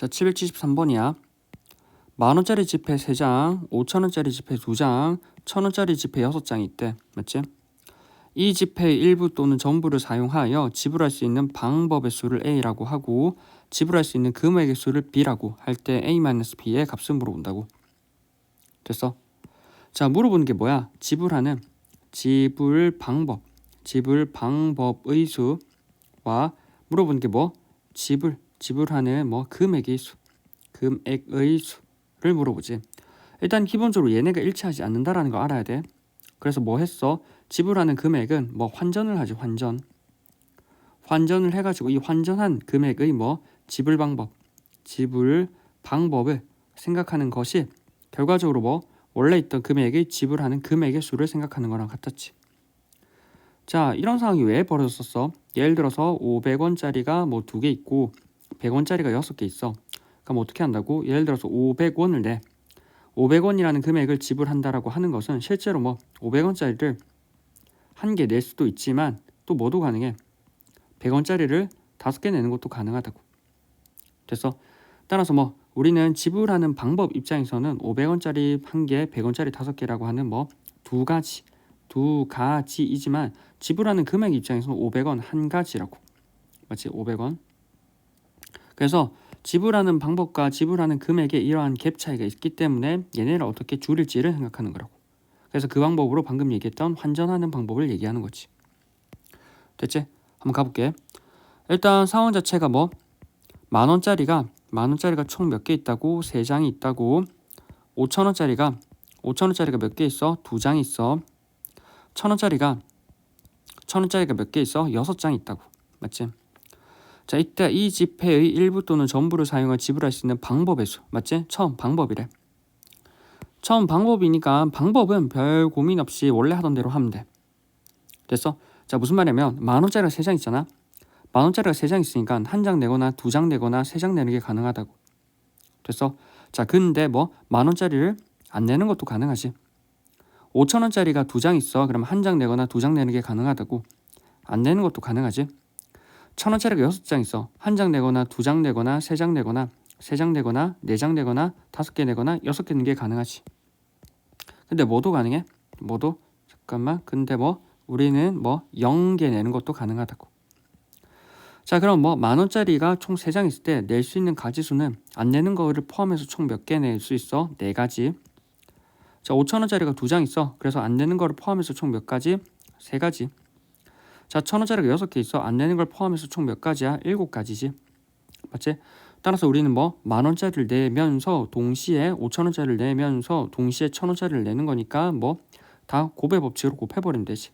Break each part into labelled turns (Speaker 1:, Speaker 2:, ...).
Speaker 1: 자, 773번이야. 만 원짜리 지폐 3장, 5천 원짜리 지폐 2장, 천 원짜리 지폐 6장이 있대. 맞지? 이 지폐의 일부 또는 전부를 사용하여 지불할 수 있는 방법의 수를 A라고 하고 지불할 수 있는 금액의 수를 B라고 할 때 A-B의 값을 물어본다고. 됐어? 자, 물어보는 게 뭐야? 지불하는 지불 방법, 지불 방법의 수와 물어보는 게 뭐? 지불, 지불하는 뭐 금액의 수, 금액의 수를 물어보지. 일단 기본적으로 얘네가 일치하지 않는다라는 거 알아야 돼. 그래서 뭐 했어? 지불하는 금액은 뭐 환전을 하지 환전. 환전을 해가지고 이 환전한 금액의 뭐 지불 방법, 지불 방법을 생각하는 것이 결과적으로 뭐 원래 있던 금액의 지불하는 금액의 수를 생각하는 거랑 같았지. 자, 이런 상황이 왜 벌어졌었어? 예를 들어서 500원짜리가 뭐 두 개 있고 100원짜리가 여섯 개 있어. 그럼 어떻게 한다고? 예를 들어서 500원을 내. 500원이라는 금액을 지불한다라고 하는 것은 실제로 뭐 500원짜리를 한 개 낼 수도 있지만 또 뭐도 가능해. 100원짜리를 다섯 개 내는 것도 가능하다고. 됐어? 따라서 뭐 우리는 지불하는 방법 입장에서는 500원짜리 한 개, 100원짜리 다섯 개라고 하는 뭐 두 가지, 두 가지이지만 지불하는 금액 입장에서는 500원 한 가지라고. 맞지? 500원. 그래서 지불하는 방법과 지불하는 금액에 이러한 갭 차이가 있기 때문에 얘네를 어떻게 줄일지를 생각하는 거라고. 그래서 그 방법으로 방금 얘기했던 환전하는 방법을 얘기하는 거지. 됐지? 한번 가볼게. 일단 상황 자체가 뭐 만 원짜리가 만 원짜리가 총 몇 개 있다고 세 장이 있다고 5천 원짜리가 5천 원짜리가 몇 개 있어 두 장 있어 천 원짜리가 천 원짜리가 몇 개 있어 여섯 장 있다고 맞지? 자 이때 이 지폐의 일부 또는 전부를 사용해 지불할 수 있는 방법의 수 맞지? 처음 방법이래. 처음 방법이니까 방법은 별 고민 없이 원래 하던 대로 하면 돼. 됐어? 자 무슨 말이냐면 만 원짜리가 세장 있잖아. 만 원짜리가 세장 있으니까 한 장 내거나 두 장 내거나 세 장 내는 게 가능하다고. 됐어? 자 근데 뭐 만 원짜리를 안 내는 것도 가능하지. 5천 원짜리가 두 장 있어. 그럼 한 장 내거나 두 장 내는 게 가능하다고. 안 내는 것도 가능하지. 천 원짜리가 여섯 장 있어. 한 장 내거나 두 장 내거나 세 장 내거나 세 장 내거나 네 장 내거나 다섯 개 내거나 여섯 개 내는 게 가능하지. 근데 뭐도 가능해? 뭐도 잠깐만. 근데 뭐 우리는 뭐 0개 내는 것도 가능하다고. 자, 그럼 뭐 만 원짜리가 총 세 장 있을 때 낼 수 있는 가지 수는 안 내는 거를 포함해서 총 몇 개 낼 수 있어? 네 가지. 자, 5천 원짜리가 두 장 있어. 그래서 안 내는 거를 포함해서 총 몇 가지? 세 가지. 자, 천 원짜리가 여섯 개 있어. 안 내는 걸 포함해서 총 몇 가지야? 일곱 가지지. 맞지? 따라서 우리는 뭐 만 원짜리를 내면서 동시에 5천 원짜리를 내면서 동시에 천 원짜리를 내는 거니까 뭐 다 곱의 법칙으로 곱해버리면 되지.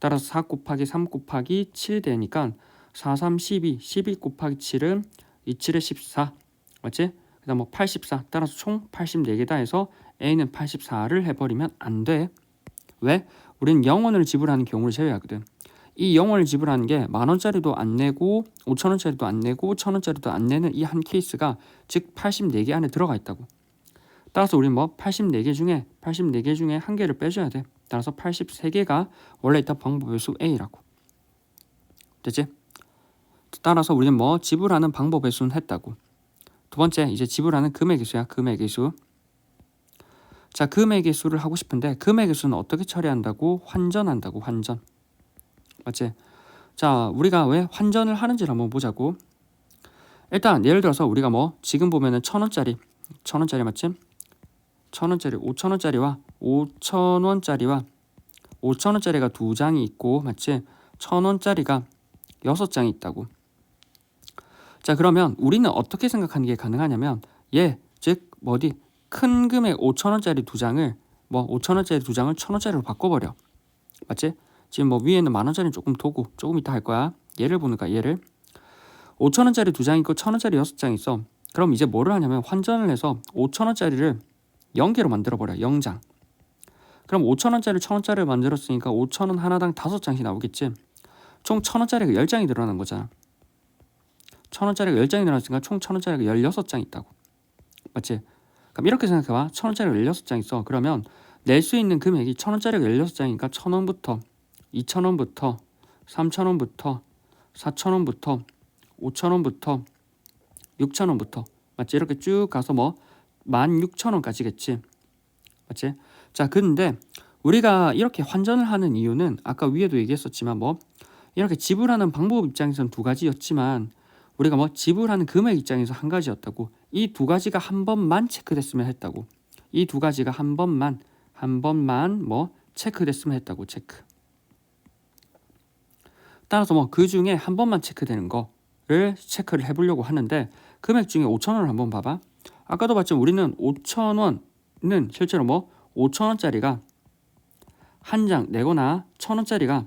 Speaker 1: 따라서 4 곱하기 3 곱하기 7 되니까 4, 3, 12, 12 곱하기 7은 2, 7에 14 맞지? 그 다음 뭐84 따라서 총 84개다 해서 A는 84를 해버리면 안 돼. 왜? 우리는 0원을 지불하는 경우를 제외하거든. 이 0원을 지불하는 게 만 원짜리도 안 내고 5천원짜리도 안 내고 천 원짜리도 안 내는 이 한 케이스가 즉 84개 안에 들어가 있다고. 따라서 우리는 뭐 84개 중에 84개 중에 한 개를 빼줘야 돼. 따라서 83개가 원래 있던 방법의 수 A라고. 됐지? 따라서 우리는 뭐 지불하는 방법의 수는 했다고. 두 번째 이제 지불하는 금액의 수야. 금액의 수. 자, 금액의 수를 하고 싶은데 금액의 수는 어떻게 처리한다고? 환전한다고. 환전. 맞지? 자, 우리가 왜 환전을 하는지를 한번 보자고. 일단 예를 들어서 우리가 뭐 지금 보면은 천 원짜리, 천 원짜리 맞지? 천 원짜리, 오천 원짜리와 오천 원짜리와 오천 원짜리가 두 장이 있고 맞지? 천 원짜리가 여섯 장이 있다고. 자 그러면 우리는 어떻게 생각하는 게 가능하냐면 얘즉 어디 큰 금액 5천 원짜리 두 장을 뭐 5천 원짜리 두 장을 천 원짜리로 바꿔버려 맞지? 지금 뭐 위에는 만 원짜리 조금 도고 조금 이따 할 거야 얘를 거야 얘를 5천 원짜리 두 장 있고 천 원짜리 여섯 장 있어 그럼 이제 뭐를 하냐면 환전을 해서 5천 원짜리를 0개로 만들어 버려 0장 그럼 5천 원짜리 천 원짜리를 만들었으니까 5천 원 하나당 다섯 장씩 나오겠지 총 천 원짜리가 10장이 늘어난 거잖아 천 원짜리가 10장이 늘어났으니까 총 천 원짜리가 16장 있다고. 맞지? 그럼 이렇게 생각해 봐. 천 원짜리가 16장 있어. 그러면 낼 수 있는 금액이 천 원짜리가 16장이니까 천 원부터 2천 원부터 3천 원부터 4천 원부터 5천 원부터 6천 원부터 맞지? 이렇게 쭉 가서 뭐 16,000원까지겠지. 맞지? 자, 근데 우리가 이렇게 환전을 하는 이유는 아까 위에도 얘기했었지만 뭐 이렇게 지불하는 방법 입장에서는 두 가지였지만 우리가 뭐 지불하는 금액 입장에서 한 가지였다고 이 두 가지가 한 번만 체크됐으면 했다고 이 두 가지가 한 번만 한 번만 뭐 체크됐으면 했다고 체크 따라서 뭐 그 중에 한 번만 체크되는 거를 체크를 해보려고 하는데 금액 중에 5천 원을 한번 봐봐 아까도 봤지만 우리는 5천 원은 실제로 뭐 5천 원짜리가 한 장 내거나 천 원짜리가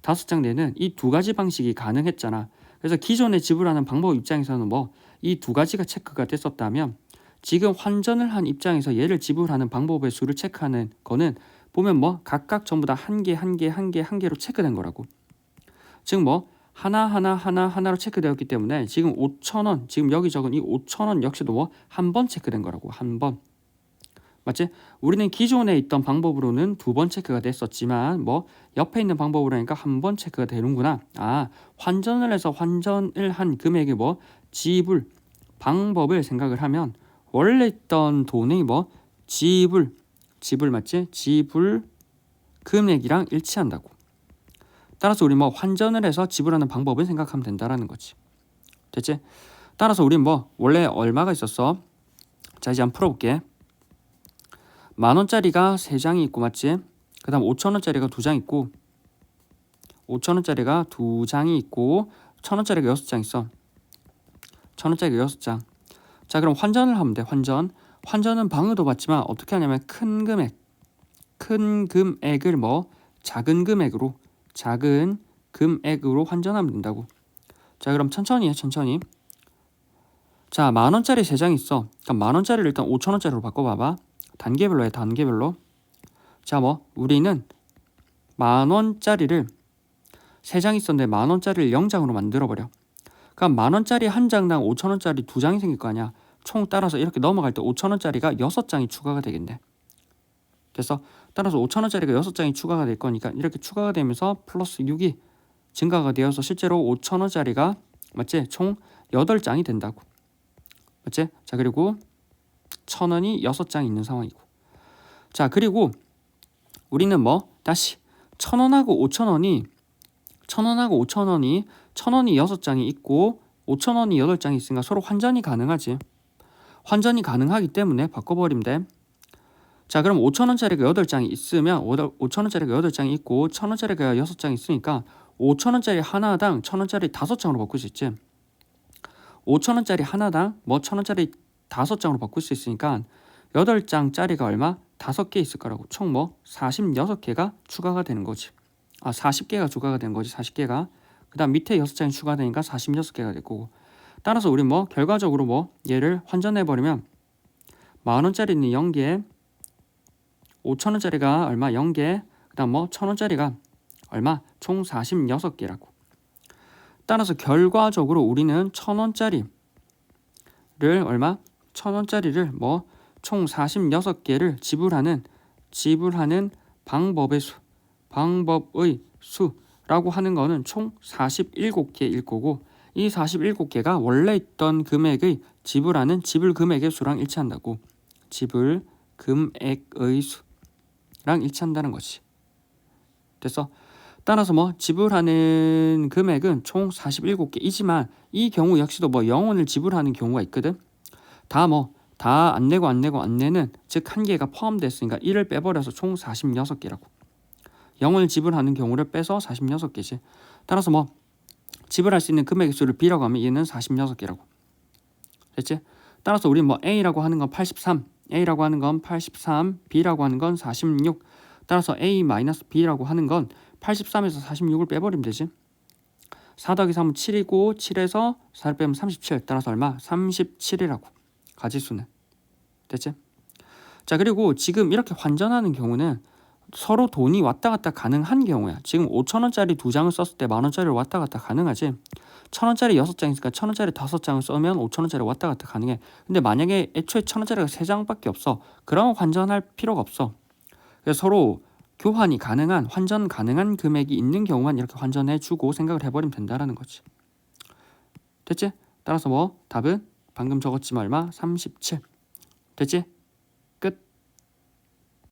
Speaker 1: 다섯 장 내는 이 두 가지 방식이 가능했잖아. 그래서 기존에 지불하는 방법 입장에서는 뭐 이 두 가지가 체크가 됐었다면 지금 환전을 한 입장에서 얘를 지불하는 방법의 수를 체크하는 거는 보면 뭐 각각 전부 다 한 개, 한 개, 한 개, 한 개로 체크된 거라고. 즉 뭐 하나 하나 하나 하나로 체크되었기 때문에 지금 5천 원, 지금 여기 적은 이 5천 원 역시도 뭐 한 번 체크된 거라고. 한 번. 맞지? 우리는 기존에 있던 방법으로는 두 번 체크가 됐었지만 뭐 옆에 있는 방법으로 하니까 한 번 체크가 되는구나. 아, 환전을 해서 환전을 한 금액의 뭐 지불 방법을 생각을 하면 원래 있던 돈의 뭐 지불 지불 맞지? 지불 금액이랑 일치한다고. 따라서 우리 뭐 환전을 해서 지불하는 방법을 생각하면 된다라는 거지. 됐지? 따라서 우리 뭐 원래 얼마가 있었어? 자 이제 한번 풀어볼게. 만 원짜리가 세 장이 있고 맞지? 그다음 5천 원짜리가 두 장 있고 5천 원짜리가 두 장이 있고 천 원짜리가 여섯 장 있어. 천 원짜리가 여섯 장. 자 그럼 환전을 하면 돼. 환전. 환전은 방금도 봤지만 어떻게 하냐면 큰 금액, 큰 금액을 뭐 작은 금액으로 작은 금액으로 환전하면 된다고. 자 그럼 천천히 해 천천히. 자 만 원짜리 세 장 있어. 그럼 만 원짜리를 일단 5천 원짜리로 바꿔 봐봐. 단계별로 해 단계별로 자 뭐 우리는 만 원짜리를 세 장 있었는데 만 원짜리를 0장으로 만들어 버려 그럼 만 원짜리 한 장당 5천 원짜리 두 장이 생길 거 아니야 총 따라서 이렇게 넘어갈 때 5천 원짜리가 여섯 장이 추가가 되겠네 그래서 따라서 5천 원짜리가 여섯 장이 추가가 될 거니까 이렇게 추가가 되면서 플러스 6이 증가가 되어서 실제로 5천 원짜리가 맞지 총 8장이 된다고 맞지 자 그리고 천 원이 여섯 장 있는 상황이고. 자 그리고 우리는 뭐 다시 천 원하고 오천 원이 천 원하고 오천 원이 천 원이 여섯 장이 있고 오천 원이 여덟 장이 있으니까 서로 환전이 가능하지. 환전이 가능하기 때문에 바꿔버리면 돼. 자 그럼 오천 원짜리가 여덟 장이 있으면 오천 원짜리가 여덟 장이 있고 천 원짜리가 여섯 장이 있으니까 오천 원짜리 하나당 천 원짜리 다섯 장으로 바꿀 수 있지. 오천 원짜리 하나당 뭐천 원짜리 다섯 장으로 바꿀 수 있으니까 여덟 장짜리가 얼마? 다섯 개 있을 거라고 총 뭐 46개가 추가가 되는 거지. 아 40개가 추가가 되는 거지 40개가. 그 다음 밑에 여섯 장이 추가되니까 46개가 될 거고. 따라서 우리 뭐 결과적으로 뭐 얘를 환전해 버리면 만 원짜리는 0개, 5천 원짜리가 얼마? 0개, 그다음 뭐 천 원짜리가 얼마? 총 46개라고. 따라서 결과적으로 우리는 천 원짜리를 얼마? 천 원짜리를 뭐 총 46개를 지불하는 지불하는 방법의 수 방법의 수라고 하는 거는 총 47개일 거고 이 47개가 원래 있던 금액의 지불하는 지불 금액의 수랑 일치한다고. 지불 금액의 수 랑 일치한다는 것이 됐어 따라서 뭐 지불하는 금액은 총 47개이지만 이 경우 역시도 뭐 영원을 지불하는 경우가 있거든 다 뭐 다 안 내고 안 내고 안 내는 즉 한 개가 포함됐으니까 1을 빼버려서 총 46개라고. 영원을 지불하는 경우를 빼서 46개지. 따라서 뭐 지불할 수 있는 금액의 수를 하면 얘는 46개라고. 됐지? 따라서 우리 뭐 A라고 하는 건 83, A라고 하는 건 83, B라고 하는 건 46. 따라서 A-B라고 하는 건 83에서 46을 빼버리면 되지. 4 더하기 3은 7이고 7에서 4를 빼면 37. 따라서 얼마? 37이라고. 가지수는. 됐지? 자 그리고 지금 이렇게 환전하는 경우는 서로 돈이 왔다 갔다 가능한 경우야. 지금 5천 원짜리 두 장을 썼을 때 만 원짜리를 왔다 갔다 가능하지. 천 원짜리 여섯 장 있으니까 천 원짜리 다섯 장을 써면 5천 원짜리 왔다 갔다 가능해. 근데 만약에 애초에 천 원짜리가 세 장밖에 없어. 그러면 환전할 필요가 없어. 그래서 서로 교환이 가능한 환전 가능한 금액이 있는 경우만 이렇게 환전해 주고 생각을 해버리면 된다라는 거지. 됐지? 따라서 뭐 답은 방금 적었지만 얼마? 37 됐지?